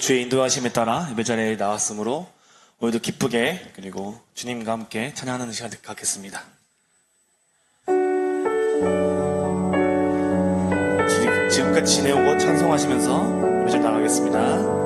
주의 인도하심에 따라 예배 자리에 나왔으므로 오늘도 기쁘게 그리고 주님과 함께 찬양하는 시간 갖겠습니다. 지- 지금까지 지내온 것 찬송하시면서 예배 자리 나가겠습니다.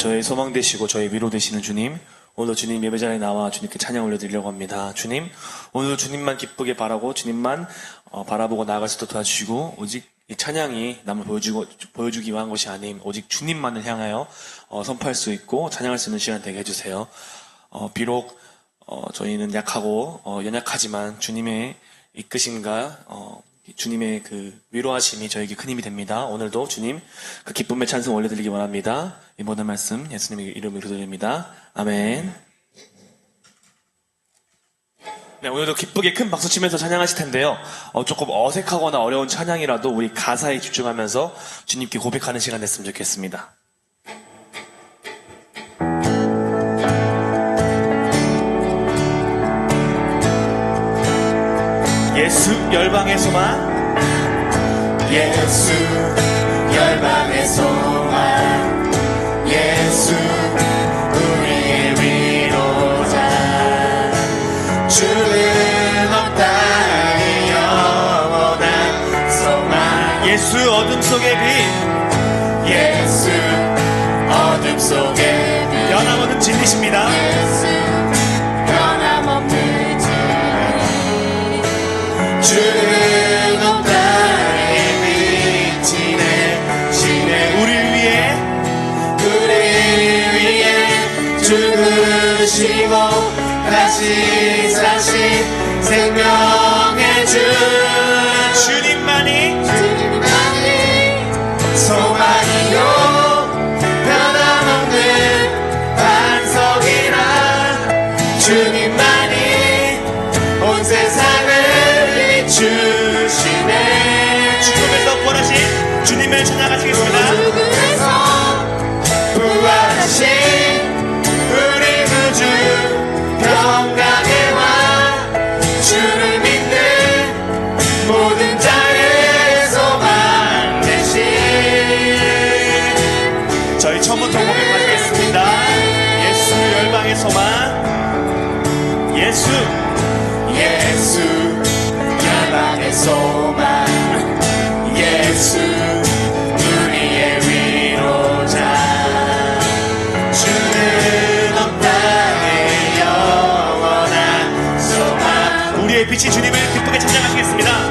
저의 소망 되시고 저의 위로 되시는 주님 오늘 주님 예배 자리에 나와 주님께 찬양 올려드리려고 합니다. 주님 오늘 주님만 기쁘게 바라고 주님만 어, 바라보고 나아갈 수 있도록 도와주시고 오직 이 찬양이 남을 보여주고, 보여주기 위한 것이 아닌 오직 주님만을 향하여 어, 선포할 수 있고 찬양할 수 있는 시간 되게 해주세요. 어, 비록 어, 저희는 약하고 어, 연약하지만 주님의 이끄심과 어, 주님의 그 위로하심이 저에게 큰 힘이 됩니다. 오늘도 주님 그 기쁨의 찬송 올려드리기 원합니다. 이 모든 말씀 예수님의 이름으로 드립니다. 아멘. 네, 오늘도 기쁘게 큰 박수 치면서 찬양하실 텐데요. 어, 조금 어색하거나 어려운 찬양이라도 우리 가사에 집중하면서 주님께 고백하는 시간 됐으면 좋겠습니다. 열방의 소망? 예수 열방의 소망. 예수 우리의 위로자. 주는 없다니 영원한 소망. 예수 어둠 속의 빛. 예수 어둠 속의 빛. 변함없는 진리십니다 죽으시고 다시 사신 생명의 주. 주님만이 주님 그의 빛이 주님을 기쁘게 찬양하시겠습니다.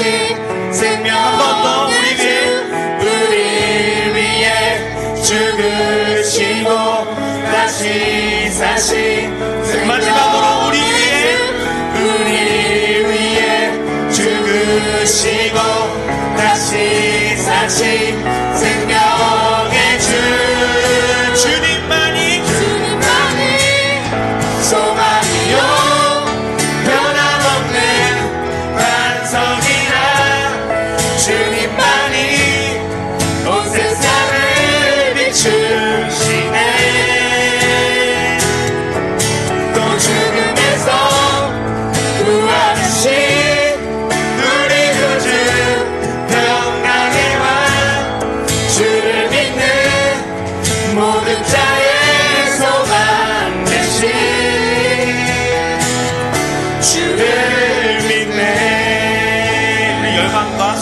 see.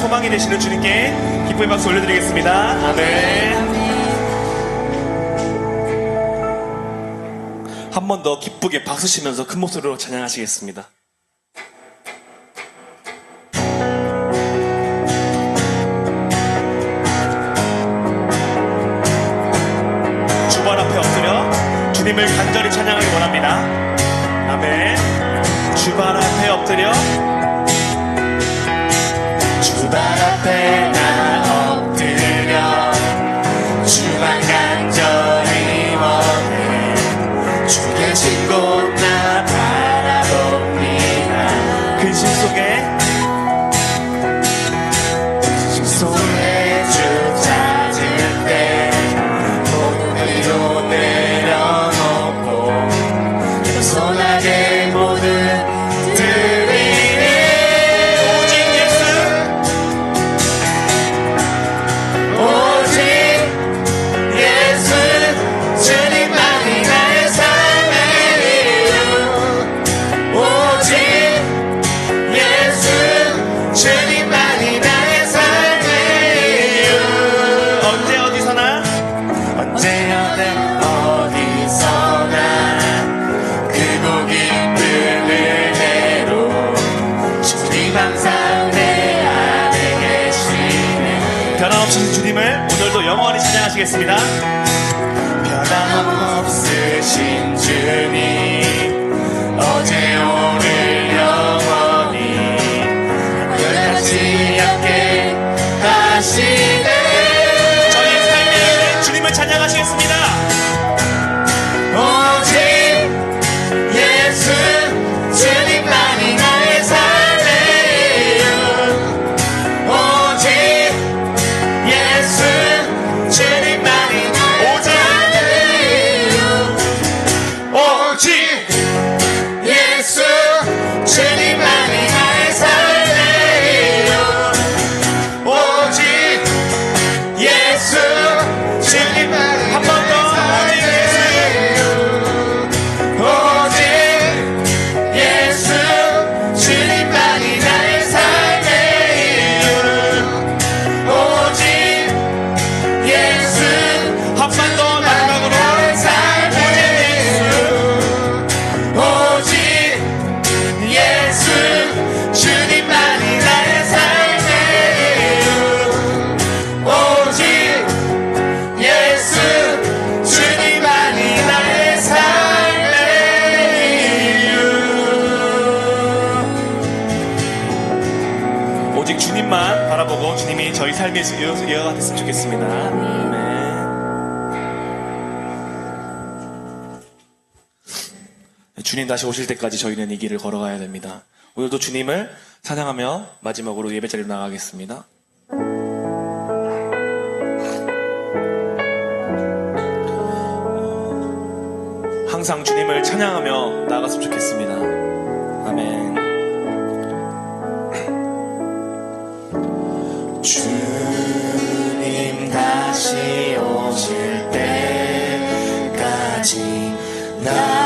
소망이 되시는 주님께 기쁨의 박수 올려드리겠습니다. 네. 아멘. 한 번 더 기쁘게 박수 치면서 큰 목소리로 찬양하시겠습니다. happen. 변함없으신 주님을 오늘도 영원히 찬양하시겠습니다. 변함없으신 주님. 계속 이어가 됐으면 좋겠습니다. 네. 주님 다시 오실 때까지 저희는 이 길을 걸어가야 됩니다. 오늘도 주님을 찬양하며 마지막으로 예배 자리로 나가겠습니다. 항상 주님을 찬양하며 나갔으면 좋겠습니다. 아멘. 주 떨어질 때까지 나